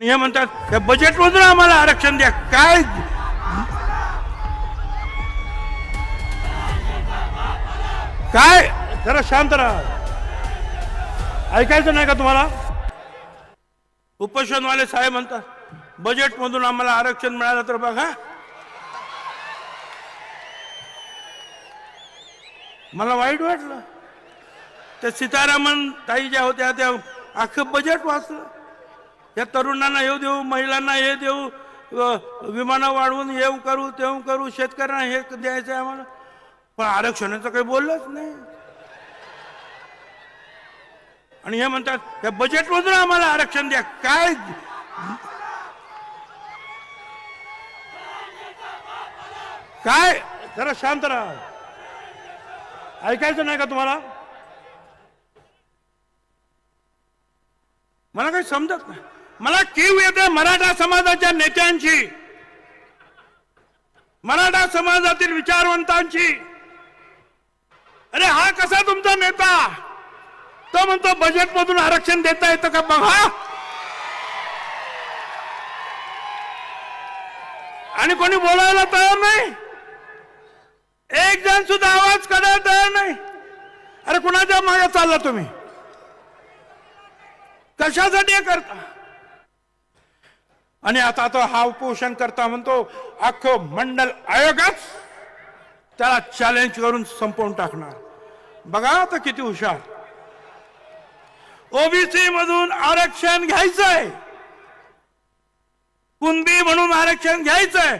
हे म्हणतात त्या बजेटमधून आम्हाला आरक्षण द्या. काय? काय? जरा शांत राहा. ऐकायचं नाही का तुम्हाला? उपोषणवाले साहेब म्हणतात बजेटमधून आम्हाला आरक्षण मिळालं तर बघा. मला वाईट वाटलं. त्या सीतारामन ताई ज्या होत्या त्या अख्खं बजेट वाचलं. या तरुणांना हे देऊ महिलांना हे देऊ विमानं वाढवून येऊ करू ते करू शेतकऱ्यांना हे द्यायचं आहे आम्हाला. पण आरक्षणाचं काही बोललंच नाही. आणि हे म्हणतात त्या बजेटमधून आम्हाला आरक्षण द्या. काय काय? जरा शांत राहा. ऐकायचं नाही का तुम्हाला? मला काही समजत नाही. मला कीव येते मराठा समाजाच्या नेत्यांची मराठा समाजातील विचारवंतांची अरे हा कसा तुमचा नेता? तो म्हणतो बजेट मधून आरक्षण देता येतं का बघा आणि कोणी बोलायला तयार नाही. एक जण सुद्धा आवाज काढायला तयार नाही. अरे कुणाच्या मागे चालला तुम्ही? कशासाठी हे करता? आणि आता तो हा उपोषण करता म्हणतो अख्खं मंडल आयोगच त्याला चॅलेंज करून संपवून टाकणार. बघा आता किती हुशार. ओबीसी मधून आरक्षण घ्यायचंय. कुणबी म्हणून आरक्षण घ्यायचंय.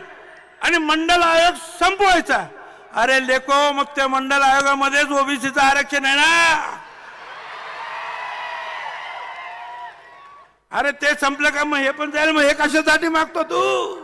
आणि मंडल आयोग संपवायचा. अरे लेको मग त्या मंडल आयोगामध्येच ओबीसीचं आरक्षण आहे ना. अरे ते संपलं का मग? हे पण जाईल मग. हे कशासाठी मागतो तू?